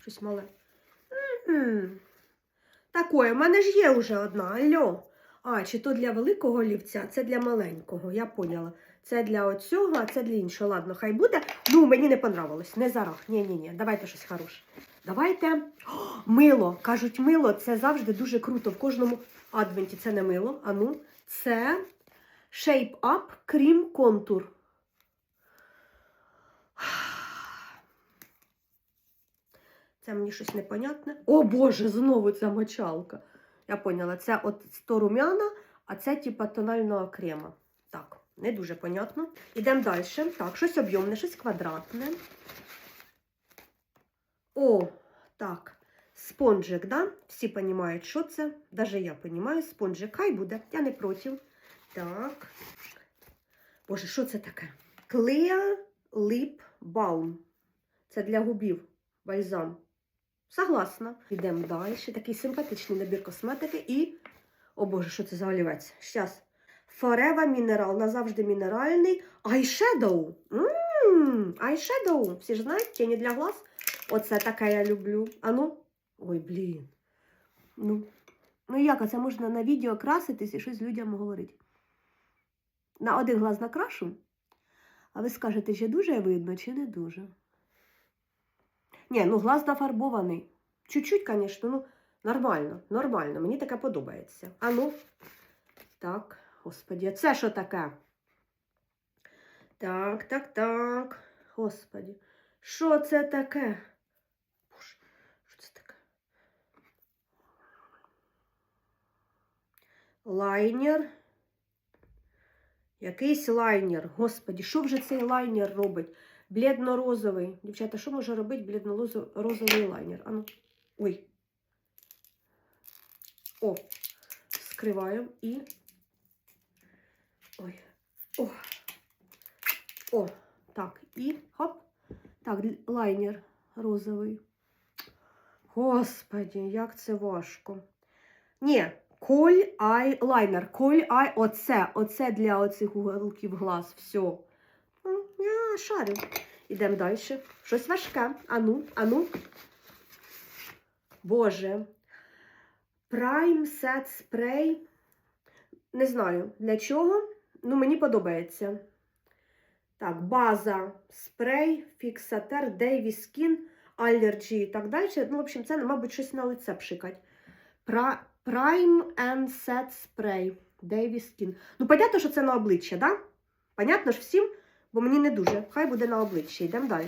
Щось мале. Такое, в мене ж є вже одна. Алло. А, чи то для великого олівця, це для маленького, я поняла. Це для оцього, а це для іншого. Ладно, хай буде. Ну, мені не понравилось. Не зарах. Ні-ні-ні, давайте щось хороше. Давайте. О, мило. Кажуть, мило це завжди дуже круто. В кожному адвенті це не мило. А ну, це Shape Up Cream Contour. Це мені щось непонятне. О Боже, знову ця мочалка. Я поняла, це от 100 рум'яна, а це типа тонального крема. Так, не дуже понятно. Ідемо далі. Так, щось об'ємне, щось квадратне. О, так. Спонжик, да? Всі розуміють, що це. Даже я розумію, спонжик. Хай буде, я не проти. Так. Боже, що це таке? Clear Lip Balm. Це для губів. Бальзам. Согласна. Йдемо далі. Такий симпатичний набір косметики і. О Боже, що це за олівець? Щас. Forever Mineral, назавжди мінеральний. Eyeshadow. Ммм, eyeshadow. Всі ж знають, тіні для глаз. Оце таке я люблю. А ну. Ой, блін. Ну. Ну як, а це можна на відео краситись і щось людям говорити? На один глаз накрашу, а ви скажете, чи дуже видно, чи не дуже. Ні, ну глаз нафарбований. Чуть-чуть, звісно, ну нормально, нормально. Мені таке подобається. А ну, так, господі, а це що таке? Так, так, так. Господі. Що це таке? Що це таке? Лайнер. Якийсь лайнер. Господі, що вже цей лайнер робить? Бледно-розовий. Дівчата, що може робити бледно-розовий лайнер? Ану. Ой. О, скриваємо і. Ой. О. О, так, і хоп. Так, лайнер розовий. Господі, як це важко. Ні, коль ай лайнер. Коль ай, оце, оце для оцих уголків глаз. Все. Я шарю. Ідемо далі. Щось важке. Ану, ану. Боже. Prime Set Spray. Не знаю для чого. Ну, мені подобається. Так, база, спрей, фіксатер, Davy Skin, Allergy і так далі. Ну, в общем, це, мабуть, щось на лице пшикать. Prime and Set Spray. Davy Skin. Ну, понятно, що це на обличчя, да? Понятно ж всім? Бо мені не дуже. Хай буде на обличчі. Йдемо далі.